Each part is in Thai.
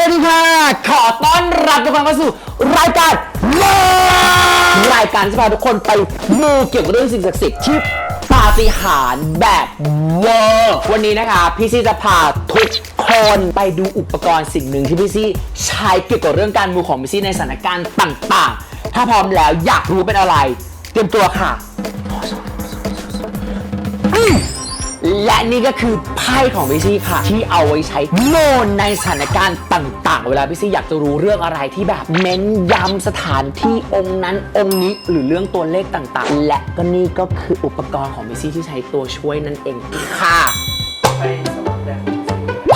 สวัสดีครับทุกคนเข้าสู่รายการเลิรายการที่จะพาทุกคนไปมูเกี่ยวกับเรื่องสิ่งศักดิ์สิทธิ์ที่ปาฏิหาริย์แบบเวอร์วันนี้นะคะ พี่ซี่จะพาทุกคนไปดูอุปกรณ์สิ่งหนึ่งที่พี่ซี่ใช้เกี่ยวกับเรื่องการมูของพี่ซี่ในสถานการณ์ต่างๆ ถ้าพร้อมแล้วอยากรู้เป็นอะไร เตรียมตัวค่ะ และนี่ก็คือไพ่ของพี่ซี่ค่ะ ที่เอาไว้ใช้โน่นในสถานการณ์ต่าง ๆ เวลาพี่ซี่อยากจะรู้เรื่องอะไรที่แบบเน้นย้ำสถานที่องค์นั้นองค์นี้หรือเรื่องตัวเลขต่างๆ และก็นี่ก็คืออุปกรณ์ของพี่ซี่ที่ใช้ตัวช่วยนั่นเองค่ะ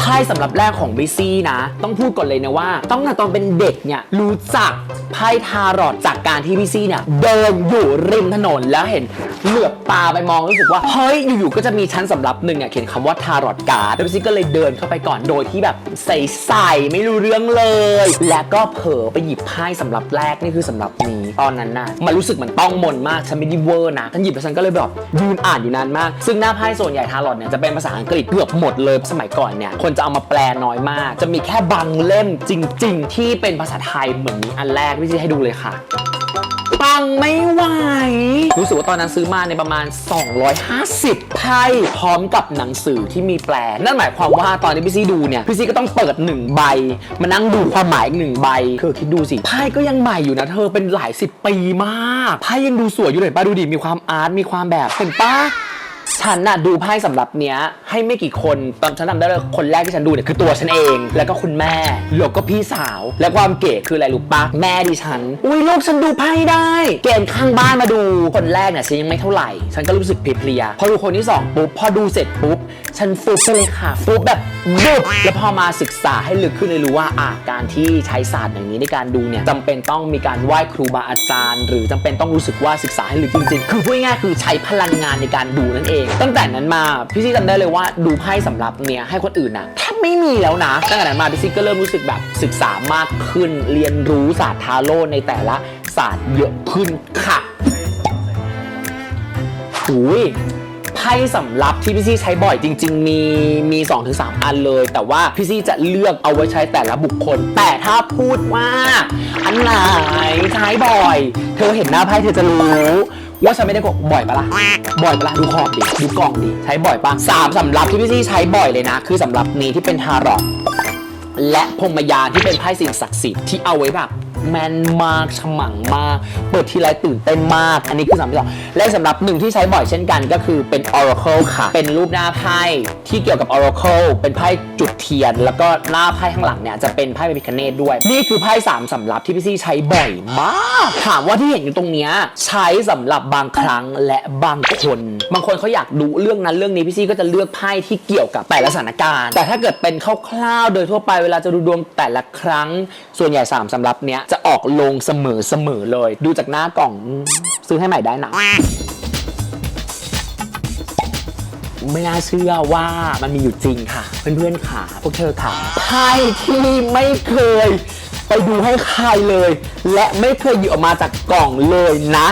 ไพ่สำหรับแรกของบิซี่นะ ต้องพูดก่อนเลยนะว่าต้องแต่ตอนเป็นเด็กเนี่ยรู้จักไพ่ทารอตจากการที่บิซี่เนี่ยเดินอยู่ริมถนนแล้วเห็น เหลือบตาไปมองรู้สึกว่า เฮ้ย อยู่ๆก็จะมีชั้นสำรับหนึ่งเนี่ยเขียนคำว่าทารอตการ์ดแล้วบิซี่ก็เลยเดินเข้าไปก่อนโดยที่แบบใส่ๆไม่รู้เรื่องเลย และก็เผลอไปหยิบไพ่สำรับแรกนี่คือสำรับนี้ตอนนั้นน่ะมันรู้สึกมันต้องมนมากฉันไม่ได้เวอร์นะฉันหยิบแล้วฉันก็เลยแบบยืนอ่านอยู่นานมาก ซึ่งหน้าไพ่ส่วนใหญ่ทารอตเนี่ยจะเป็นภาษาอังกฤษเกือบหมดเลยสมัยก่อนเนี่ยคนจะเอามาแปลน้อยมาก จะมีแค่บางเล่มจริง ๆ ที่เป็นภาษาไทยเหมือนนี้อันแรกพี่จะให้ดูเลยค่ะ ปังไม่ไหว รู้สึกว่าตอนนั้นซื้อมาในประมาณ 250 ไพ่พร้อมกับหนังสือที่มีแปล นั่นหมายความว่าตอนที่พี่ซี่ดูเนี่ย พี่ซี่ก็ต้องเปิด 1 ใบ มานั่งดูความหมายอีกหนึ่งใบเธอคิดดูสิ ไพ่ก็ยังใหม่อยู่นะเธอเป็นหลายสิบปีมาก ไพ่ยังดูสวยอยู่เลยป้าดูดิ มีความอาร์ต มีความแบบเห็นป้า ฉันน่ะดูไพ่สำหรับเนี้ย ให้ไม่กี่คนตอนฉันทำได้เลยคนแรกที่ฉันดูเนี่ยคือตัวฉันเอง แล้วก็คุณแม่แล้วก็พี่สาว และความเก๋คืออะไรรู้ปะแม่ดิฉัน อุ้ยลูกฉันดูไพ่ได้ เกณฑ์ข้างบ้านมาดู คนแรกเนี่ยฉันยังไม่เท่าไหร่ ฉันก็รู้สึกเพลียๆพอดูคนที่สองปุ๊บพอดูเสร็จปุ๊บฉันฟุบไปเลยค่ะฟุบแบบบุบแล้วพอมาศึกษาให้ลึกขึ้นเลยรู้ว่าอะการที่ใช้ศาสตร์อย่างนี้ในการดูเนี่ยจำเป็นต้องมีการไหว้ครูบาอาจารย์ หรือจำเป็นต้องรู้สึกว่าศึกษาให้ลึกจริงๆ คือพูดง่ายๆคือใช้พลังงานในการดูนั่นเองตั้งแต่นั้นมาพี่ซี่จำได้เลยว่าดูไพ่สำหรับเนี่ยให้คนอื่นนะแทบไม่มีแล้วนะ ตั้งแต่นั้นมาพี่ซี่ก็เริ่มรู้สึกแบบศึกษามากขึ้น เรียนรู้ศาสตร์ทาโร่ในแต่ละศาสตร์เยอะขึ้นค่ะหูยไพ่สำรับที่พี่ซี่ใช้บ่อยจริง ๆ มีมี2อถึงสอันเลย แต่ว่าพี่ซี่จะเลือกเอาไว้ใช้แต่ละบุคคล แต่ถ้าพูดว่า อันไหนใช้บ่อย เธอเห็นหน้าไพ่เธอจะรู้ ว่าฉันไม่ได้กบ่อยปะล่ะ บ่อยปะล่ะ ดูขอบดิ ดูกล่องดิ ใช้บ่อยปะสามสำรับที่พี่ซี่ใช้บ่อยเลยนะ คือสำหรับนี้ที่เป็นฮารอตและพรหมยานที่เป็นไพ่สิ่งศักดิ์สิทธิ์ที่เอาไว้แบบ แมนมากฉมังมาก เปิดทีไรตื่นเต้นมาก อันนี้คือสำหรับและสำหรับหนึ่งที่ใช้บ่อยเช่นกันก็คือเป็น Oracle ค่ะ เป็นรูปหน้าไพ่ที่เกี่ยวกับ Oracle เป็นไพ่จุดเทียน แล้วก็หน้าไพ่ข้างหลังเนี่ยจะเป็นไพ่พระพิคเนตด้วย นี่คือไพ่สามสำรับที่พี่ซี่ใช้บ่อยมากถามว่าที่เห็นอยู่ตรงเนี้ยใช้สำหรับบางครั้งและบางคน บางคนเขาอยากดูเรื่องนั้นเรื่องนี้พี่ซี่ก็จะเลือกไพ่ที่เกี่ยวกับแต่ละสถานการณ์ แต่ถ้าเกิดเป็นคร่าวๆโดยทั่วไปเวลาจะดูดวงแต่ละครั้ง ส่วนใหญ่สามสำรับเนี้ยจะออกลงเสมอเสมอเลย ดูจากหน้ากล่องซื้อให้ใหม่ได้นะไม่น่าเชื่อว่ามันมีอยู่จริงค่ะ เพื่อนๆค่ะพวกเธอค่ะไพ่ที่ไม่เคย ไปดูให้ใครเลย และไม่เคยหยิบออกมาจากกล่องเลยนะ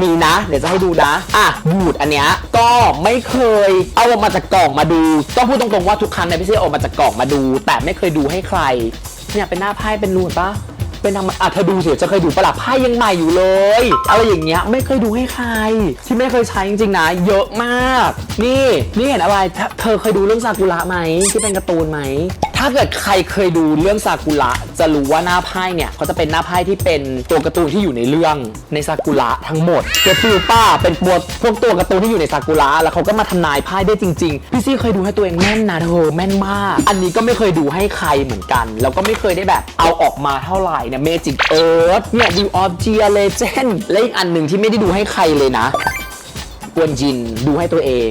มีนะ เดี๋ยวจะให้ดูนะ อะบูดอันเนี้ยก็ไม่เคยเอาออกมาจากกล่องมาดู ต้องพูดตรงๆว่าทุกครั้งในพี่ซีเอออกมาจากกล่องมาดู แต่ไม่เคยดูให้ใครเนี่ยเป็นหน้าไพ่เป็นรูนปะ เป็นธรรมอะเธอดูสิจะเคยดูปะล่ะไพ่ยังใหม่อยู่เลยอะไรอย่างเงี้ยไม่เคยดูให้ใคร ที่ไม่เคยใช้จริงๆนะ เยอะมาก นี่นี่เห็นอะไรเธอเธอเคยดูเรื่องซากุระไหมที่เป็นการ์ตูนไหม ถ้าเกิดใครเคยดูเรื่องซากุระจะรู้ว่าหน้าไพ่เนี่ยเขาจะเป็นหน้าไพ่ที่เป็นตัวการ์ตูนที่อยู่ในเรื่องในซากุระทั้งหมดเกฟิลป้าเป็นตัวพวกตัวการ์ตูนที่อยู่ในซากุระแล้วเขาก็มาทำนายไพ่ได้จริงๆพี่ซี่เคยดูให้ตัวเองแม่นนะเธอแม่นมาก อันนี้ก็ไม่เคยดูให้ใครเหมือนกัน แล้วก็ไม่เคยได้แบบเอาออกมาเท่าไหร่เนี่ยเมจิกเอิร์ธเนี่ยวิวออฟเจียเลเจนและอีกอันหนึ่งที่ไม่ได้ดูให้ใครเลยนะกวนจินดูให้ตัวเอง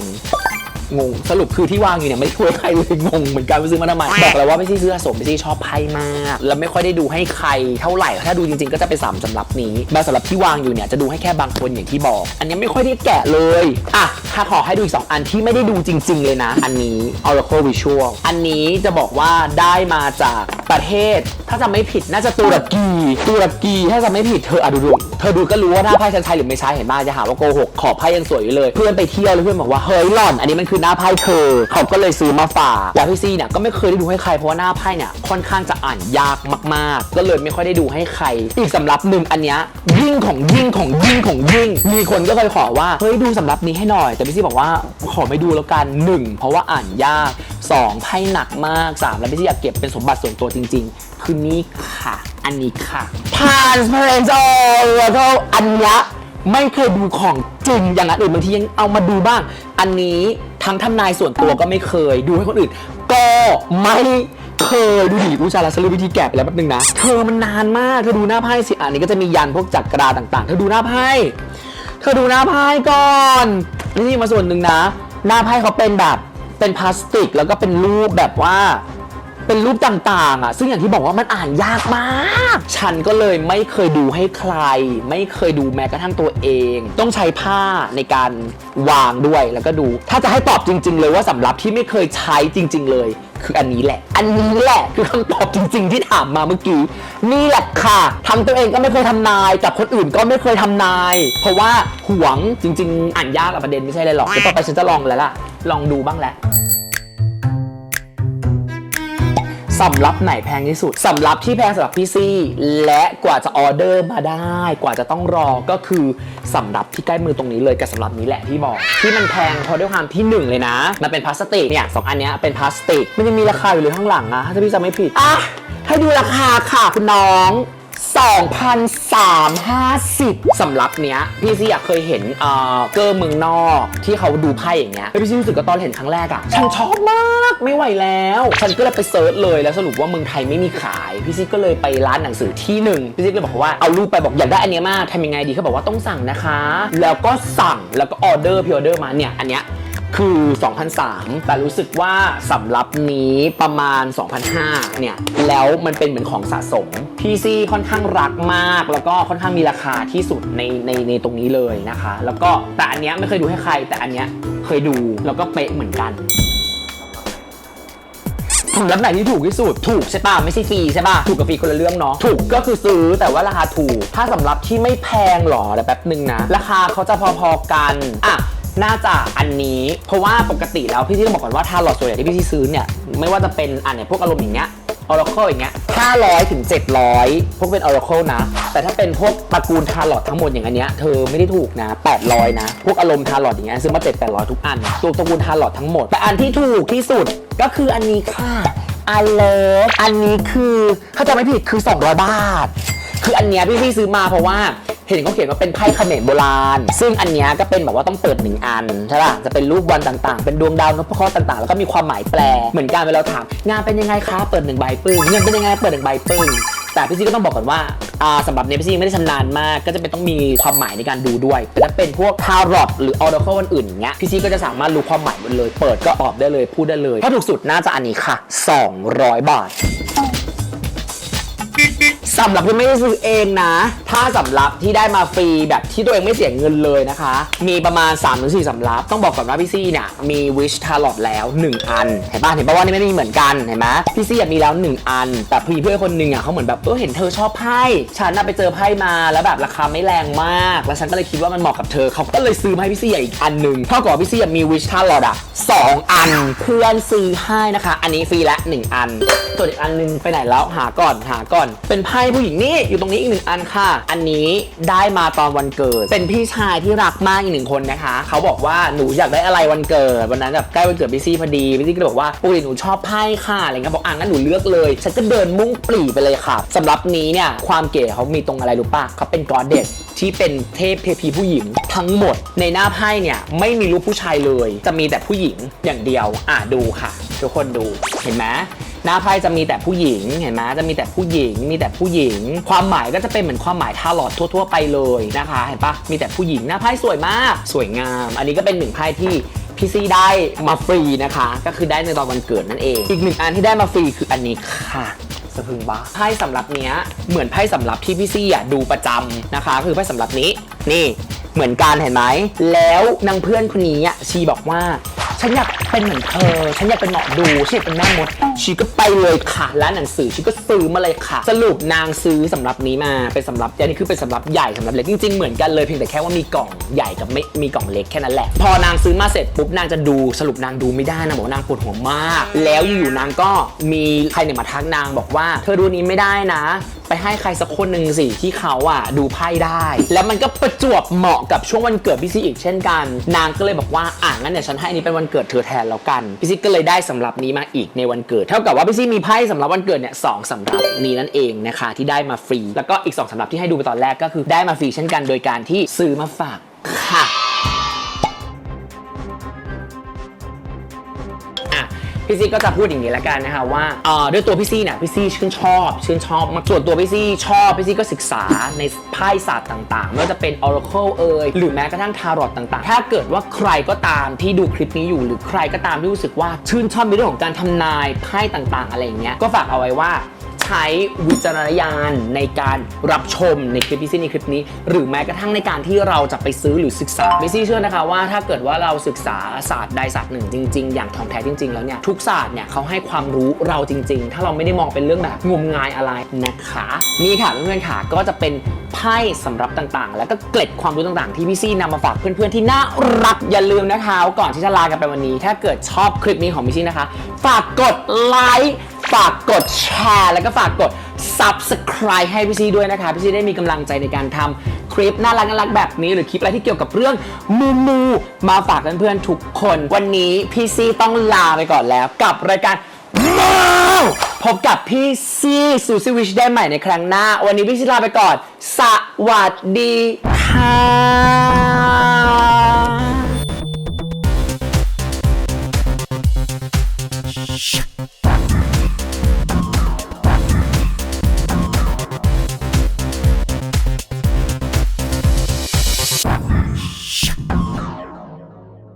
งงสรุปคือที่วางอยู่เนี่ยไม่ได้ช่วยใครเลยงงเหมือนกันว่าซื้อมาทำไมบอกแล้วว่าไม่ใช่ซื้อสะสมไม่ใช่ชอบไพ่มาก แล้วไม่ค่อยได้ดูให้ใครเท่าไหร่ถ้าดูจริงๆ ก็จะเป็นสามสำหรับนี้แบบสำหรับที่วางอยู่เนี่ยจะดูให้แค่บางคนอย่างที่บอก อันนี้ไม่ค่อยได้แกะเลยอะถ้าขอให้ดูอีกสองอันที่ไม่ได้ดูจริง ๆ เลยนะ อันนี้ Oracle Visual อันนี้จะบอกว่าได้มาจากประเทศ ถ้าจะไม่ผิดน่าจะตุรกีตุรกีถ้าจะไม่ผิดเธออะดูดูเธอดูก็รู้ว่าหน้าไพ่ฉันใช่หรือไม่ใช่เห็นบ้าจะหาว่าโกหกขอบไพ่ยังสวยอยู่เลย เพื่อนไปเที่ยวแล้วเพื่อนบอกว่าเฮ้ยหล่อน อันนี้มันคือหน้าไพ่เธอเขาก็เลยซื้อมาฝากแล้วพี่ซีเนี่ยก็ไม่เคยได้ดูให้ใครเพราะว่าหน้าไพ่เนี่ยค่อนข้างจะอ่านยากมากๆ ก็เลยไม่ค่อยได้ดูให้ใคร อีกสำรับหนึ่งอันเนี้ยยิ่งของยิ่งของยิ่งของยิ่ง มีคนก็เคยขอว่าเฮ้ยดูสำรับนี้ให้หน่อย แต่พี่ซีบอกว่าขอไม่ดูแล้วกันหนึ่งเพราะว่าอ่านยาก สองไพ่หนักมากสามแล้วพี่ซี่อยากเก็บเป็นสมบัติส่วนตัวจริง ๆ คือนี่ค่ะ อันนี้ค่ะ Transparent Oracle อันเนี้ยไม่เคยดูของจริงอย่างนั้นอื่นบางทียังเอามาดูบ้าง อันนี้ทั้งทำนายส่วนตัวก็ไม่เคยดูให้คนอื่น ก็ไม่เคยดูดิอุยชาลาสลือวิธีแกะไปแล้วแป๊บนึงนะ เธอมันนานมาก เธอดูหน้าไพ่สิ อันนี้ก็จะมียันพวกจักราต่าง ๆ เธอดูหน้าไพ่ เธอดูหน้าไพ่ก่อน นี่มาส่วนหนึ่งนะ หน้าไพ่เขาเป็นแบบ เป็นพลาสติกแล้วก็เป็นรูปแบบว่าเป็นรูปต่างๆ อะ ซึ่งอย่างที่บอกว่ามันอ่านยากมาก ฉันก็เลยไม่เคยดูให้ใคร ไม่เคยดูแม้กระทั่งตัวเอง ต้องใช้ผ้าในการวางด้วยแล้วก็ดู ถ้าจะให้ตอบจริง ๆ เลยว่าสำหรับที่ไม่เคยใช้จริง ๆ เลย คืออันนี้แหละ อันนี้แหละคือคำตอบจริง ๆ ที่ถามมาเมื่อกี้ นี่แหละค่ะทำตัวเองก็ไม่เคยทำนายกับคนอื่นก็ไม่เคยทำนาย เพราะว่าหวงจริง ๆ อ่านยากกับประเด็นไม่ใช่เลยหรอกเดี๋ยวต่อไปฉันจะลองแล้วล่ะ ลองดูบ้างแหละสำรับไหนแพงที่สุดสำรับที่แพงสำหรับพี่ซี่และกว่าจะออเดอร์มาได้ กว่าจะต้องรอก็คือสำรับที่ใกล้มือตรงนี้เลยกับสำรับนี้แหละที่บอก ที่มันแพงเพราะด้วยความที่หนึ่งเลยนะ มันเป็นพลาสติกเนี่ยสองอันเนี้ยเป็นพลาสติกมันจะมีราคาอยู่เลยข้างหลังนะถ้าพี่จำไม่ผิดอะให้ดูราคาค่ะคุณน้อง 2,350สำหรับเนี้ยพี่ซี่อะเคยเห็นเอ่อเกอร์เมืองนอกที่เขาดูไพ่อย่างเงี้ยแล้วพี่ซี่รู้สึกว่าตอนเห็นครั้งแรกอะฉันชอบมากไม่ไหวแล้ว ฉันก็เลยไปเซิร์ชเลยแล้วสรุปว่าเมืองไทยไม่มีขายพี่ซี่ก็เลยไปร้านหนังสือที่หนึ่งพี่ซี่ก็เลยบอกว่าเอารูปไปบอกอยากได้อันเนี้ยมากทำยังไงดีเขาบอกว่าต้องสั่งนะคะ แล้วก็สั่งแล้วก็ออเดอร์พิออเดอร์มาเนี่ยอันเนี้ย คือ 2,003 แต่รู้สึกว่าสำรับนี้ประมาณ 2,005 เนี่ย แล้วมันเป็นเหมือนของสะสมพีซีค่อนข้างรักมาก แล้วก็ค่อนข้างมีราคาที่สุดในในในตรงนี้เลยนะคะ แล้วก็แต่อันเนี้ยไม่เคยดูให้ใคร แต่อันเนี้ยเคยดูแล้วก็เป๊ะเหมือนกันสำรับไหนที่ถูกที่สุด ถูกใช่ป่ะ ไม่ใช่ฟรีใช่ป่ะ ถูกกับฟรีคนละเรื่องเนาะ ถูกก็คือซื้อแต่ว่าราคาถูก ถ้าสำหรับที่ไม่แพงหรอเดี๋ยวแป๊บนึงนะ ราคาเขาจะพอๆกัน อะ น่าจะอันนี้ เพราะว่าปกติแล้วพี่ที่ต้องบอกก่อนว่าทาหลอดส่วนใหญ่ที่พี่ที่ซื้อเนี่ยไม่ว่าจะเป็นอันเนี่ยพวกอารมณ์อย่างเงี้ย Oracle อย่างเงี้ย500ถึง700 พวกเป็น Oracle นะ แต่ถ้าเป็นพวกตระกูลทาร์ลอดทั้งหมดอย่างอันเนี้ยเธอไม่ได้ถูกนะ 800 นะ พวกอารมณ์ทาร์ลอดอย่างเงี้ยซื้อมา7 800 ทุกอัน ตัวตระกูลทาร์ลอดทั้งหมด แต่อันที่ถูกที่สุดก็คืออันนี้ค่ะอันเลิฟอันนี้คือ ถ้าจะไม่ผิดคือ 200 บาท คืออันเนี้ยพี่พี่ซื้อมาเพราะว่า เห็นเขาเขียนว่าเป็นไพ่เขมรโบราณ ซึ่งอันเนี้ยก็เป็นแบบว่าต้องเปิดหนึ่งอันใช่ป่ะจะเป็นรูปวันต่างๆ เป็นดวงดาวนพเคราะห์ต่างๆ แล้วก็มีความหมายแปล เหมือนกันเวลาถาม งานเป็นยังไงคะเปิดหนึ่งใบปึ้งเงินเป็นยังไงเปิดหนึ่งใบปึ้งแต่พี่ซีก็ต้องบอกก่อนว่าอ่าสำหรับเนี้ยพี่ซี่ไม่ได้ชำนาญมาก ก็จะเป็นต้องมีความหมายในการดูด้วยแต่ถ้าเป็นพวกทารอตหรือออร์เคิลวันอื่นอย่างเงี้ยพี่ซีก็จะสามารถรู้ความหมายหมดเลย เปิดก็ตอบได้เลยพูดได้เลยถ้าถูกสุดน่าจะอันนี้ค่ะ 200 บาท สำหรับที่ไม่ได้ซื้อเองนะ ถ้าสำรับที่ได้มาฟรีแบบที่ตัวเองไม่เสียเงินเลยนะคะ มีประมาณ 3-4สำรับ ต้องบอกก่อนว่าพี่ซี่เนี่ยมี Wish Tarot แล้ว 1 อัน เห็นป่ะเห็นป่ะว่านี่ไม่มีเหมือนกัน เห็นไหมพี่ซี่อะมีแล้ว 1 อัน แต่พี่เพื่อนคนหนึงอะเขาเหมือนแบบเออเห็นเธอชอบไพ่ฉันน่ะไปเจอไพ่มาแล้วแบบราคาไม่แรงมาก แล้วฉันก็เลยคิดว่ามันเหมาะกับเธอเขาก็เลยซื้อมาให้พี่ซี่อีกอันหนึ่งเท่ากับพี่ซี่มี Wish Tarot อะสองอันเพื่อนซื้อให้นะคะ อันนี้ฟรีละหนึ่งอัน ส่วนอีกอันหนึงไปไหนแล้วหาก่อนหาก่อน เป็นไพ่ผู้หญิงนี่อยู่ตรงนี้อีกหนึ่งอันค่ะ อันนี้ได้มาตอนวันเกิด เป็นพี่ชายที่รักมากอีกหนึ่งคนนะคะ เขาบอกว่าหนูอยากได้อะไรวันเกิด วันนั้นแบบใกล้วันเกิดพี่ซี่พอดีพี่ซี่ก็เลยบอกว่าปกติหนูชอบไพ่ค่ะอะไรเงี้ยบอกอะงั้นหนูเลือกเลย ฉันก็เดินมุ่งปรีไปเลยค่ะสำหรับนี้เนี่ยความเก๋เขามีตรงอะไรรู้ป่ะเขาเป็นกอดเดสที่เป็นเทพเทพีผู้หญิงทั้งหมด ในหน้าไพ่เนี่ยไม่มีรูปผู้ชายเลย จะมีแต่ผู้หญิงอย่างเดียวอะดูค่ะ ทุกคนดูเห็นไหมหน้าไพ่จะมีแต่ผู้หญิงเห็นไหมจะมีแต่ผู้หญิง มีแต่ผู้หญิง ความหมายก็จะเป็นเหมือนความหมายทาร์ลอตทั่ว ๆ ไปเลยนะคะเห็นปะมีแต่ผู้หญิงหน้าไพ่สวยมาก สวยงาม อันนี้ก็เป็นหนึ่งไพ่ที่พี่ซี่ได้มาฟรีนะคะ ก็คือได้ในตอนวันเกิดนั่นเอง อีกหนึ่งอันที่ได้มาฟรีคืออันนี้ค่ะสะพึงบ้าไพ่สำหรับเนี้ยเหมือนไพ่สำหรับที่พี่ซี่อะดูประจำนะคะ คือไพ่สำหรับนี้นี่เหมือนกันเห็นไหมแล้วนางเพื่อนคนนี้ชีบอกว่า ฉันอยากเป็นเหมือนเธอ ฉันอยากเป็นหมอดูฉันอยากเป็นแม่มดชีก็ไปเลยค่ะร้านหนังสือชีก็ซื้อมาเลยค่ะ สรุปนางซื้อสำหรับนี้มาเป็นสำหรับอันนี้คือเป็นสำหรับใหญ่สำหรับเล็กจริงๆเหมือนกันเลยเพียงแต่แค่ว่ามีกล่องใหญ่กับไม่มีกล่องเล็กแค่นั้นแหละ พอนางซื้อมาเสร็จปุ๊บนางจะดูสรุปนางดูไม่ได้นางบอกว่านางปวดหัวมาก แล้วอยู่ๆนางก็มีใครเนี่ยมาทักนางบอกว่า เธอดูนี้ไม่ได้นะไปให้ใครสักคนหนึ่งสิที่เขาอะดูไพ่ได้ แล้วมันก็ประจวบเหมาะกับช่วงวันเกิดพี่ซีอีกเช่นกัน นางก็เลยบอกว่าอะงั้นเดี๋ยฉันให้อันนี้เป็นวันเกิดเธอแทนแล้วกันพี่ซีก็เลยได้สำหรับนี้มาอีกในวันเกิด เท่ากับว่าพี่ซีมีไพ่สำหรับวันเกิดเนี่ยสองสำรับนี้นั่นเองนะคะที่ได้มาฟรี แล้วก็อีกสองสำรับที่ให้ดูไปตอนแรกก็คือได้มาฟรีเช่นกัน โดยการที่ซื้อมาฝากค่ะ พี่ซี่ก็จะพูดอย่างนี้ละกันนะคะว่าเอ่อด้วยตัวพี่ซี่เนี่ยพี่ซี่ชื่นชอบ ชื่นชอบมากส่วนตัวพี่ซี่ชอบพี่ซี่ก็ศึกษาในไพ่ศาสตร์ต่างๆไม่ว่าจะเป็น Oracle เอ่ยหรือแม้กระทั่งทารอตต่างๆ ถ้าเกิดว่าใครก็ตามที่ดูคลิปนี้อยู่ หรือใครก็ตามที่รู้สึกว่าชื่นชอบในเรื่องของการทำนายไพ่ต่างๆ อะไรอย่างเงี้ยก็ฝากเอาไว้ว่า ใช้วิจารณญาณในการรับชมในคลิปพี่ซี่ในคลิปนี้ หรือแม้กระทั่งในการที่เราจะไปซื้อหรือศึกษาพี่ซี่เชื่อนะคะว่าถ้าเกิดว่าเราศึกษาศาสตร์ใดศาสตร์หนึ่งจริง ๆ อย่างท่องแท้จริง ๆ แล้วเนี่ยทุกศาสตร์เนี่ยเขาให้ความรู้เราจริง ๆ ถ้าเราไม่ได้มองเป็นเรื่องแบบงมงายอะไรนะคะนี่ค่ะเพื่อนๆค่ะก็จะเป็นไพ่สำรับต่างๆ แล้วก็เกล็ดความรู้ต่างๆ ที่พี่ซี่นำมาฝากเพื่อนๆที่น่ารักอย่าลืมนะคะ ก่อนที่จะลากันไปวันนี้ ถ้าเกิดชอบคลิปนี้ของพี่ซี่นะคะ ฝากกดไลค์ ฝากกดแชร์ แล้วก็ฝากกด subscribe ให้พี่ซีด้วยนะคะ พี่ซีได้มีกำลังใจในการทำคลิปน่ารักน่ารักแบบนี้ หรือคลิปอะไรที่เกี่ยวกับเรื่องมูมูมาฝากเพื่อนๆทุกคน วันนี้พี่ซีต้องลาไปก่อนแล้ว กับรายการมูพบกับพี่ซีซูซิวิชได้ใหม่ในครั้งหน้า วันนี้พี่ซีลาไปก่อน สวัสดีค่ะ